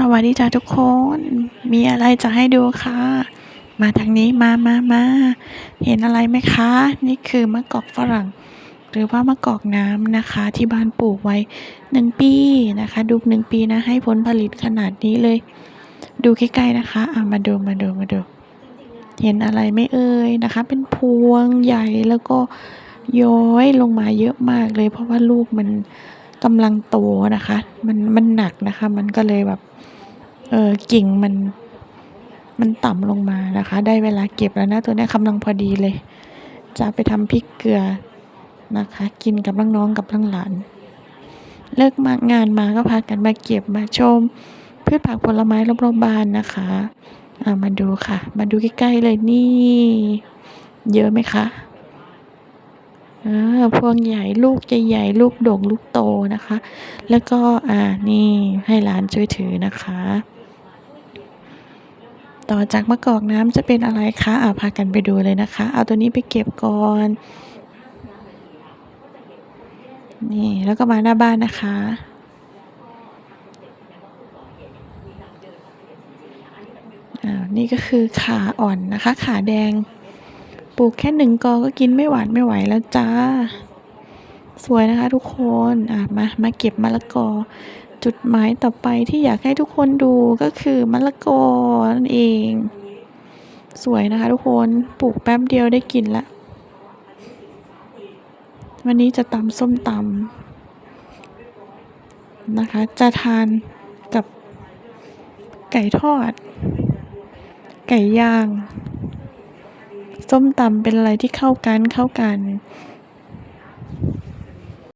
สวัสดีจ้าทุกคน มีอะไรจะให้ดูค่ะ มาทางนี้มามามาเห็นอะไรไหมคะ นี่คือมะกอกฝรั่ง หรือว่ามะกอกน้ำนะคะ ที่บ้านปลูกไว้หนึ่งปีนะคะ ดูหนึ่งปีนะ ให้ผลผลิตขนาดนี้เลย ดูใกล้ๆนะคะอะมาดูมาดูมาดู เห็นอะไรไม่เอ่ยนะคะ เป็นพวงใหญ่แล้วก็ย้อยลงมาเยอะมากเลย เพราะว่าลูกมัน กำลังโตนะคะ มันมันหนักนะคะ มันก็เลยแบบ เออกิ่งมัน มันต่ำลงมานะคะ ได้เวลาเก็บแล้วนะตัวนี้กำลังพอดีเลย จะไปทำพริกเกลือนะคะ กินกับน้องๆกับหลานเลิกมางานมาก็พากันมาเก็บมาชมพืชผักผลไม้รอบๆบ้านนะคะามาดูค่ะ มาดูใกล้ๆเลยนี่ เยอะไหมคะ อ่าพวงใหญ่ลูกใหญ่ๆลูกโด่งลูกโตนะคะ แล้วก็อ่านี่ให้หลานช่วยถือนะคะ ต่อจากมะกอกน้ำจะเป็นอะไรคะอ่าพากันไปดูเลยนะคะ เอาตัวนี้ไปเก็บก่อนนี่แล้วก็มาหน้าบ้านนะคะอ่านี่ก็คือขาอ่อนนะคะ ขาแดง ปลูกแค่หนึ่งกอก็กินไม่หวานไม่ไหวแล้วจ้า สวยนะคะทุกคนอะมามาเก็บมะละกอ จุดหมายต่อไปที่อยากให้ทุกคนดูก็คือมะละกอนั่นเอง สวยนะคะทุกคนปลูกแป๊บเดียวได้กินละ วันนี้จะตำส้มตำนะคะ จะทานกับไก่ทอด ไก่ย่าง ส้มตำเป็นอะไรที่เข้ากันเข้ากัน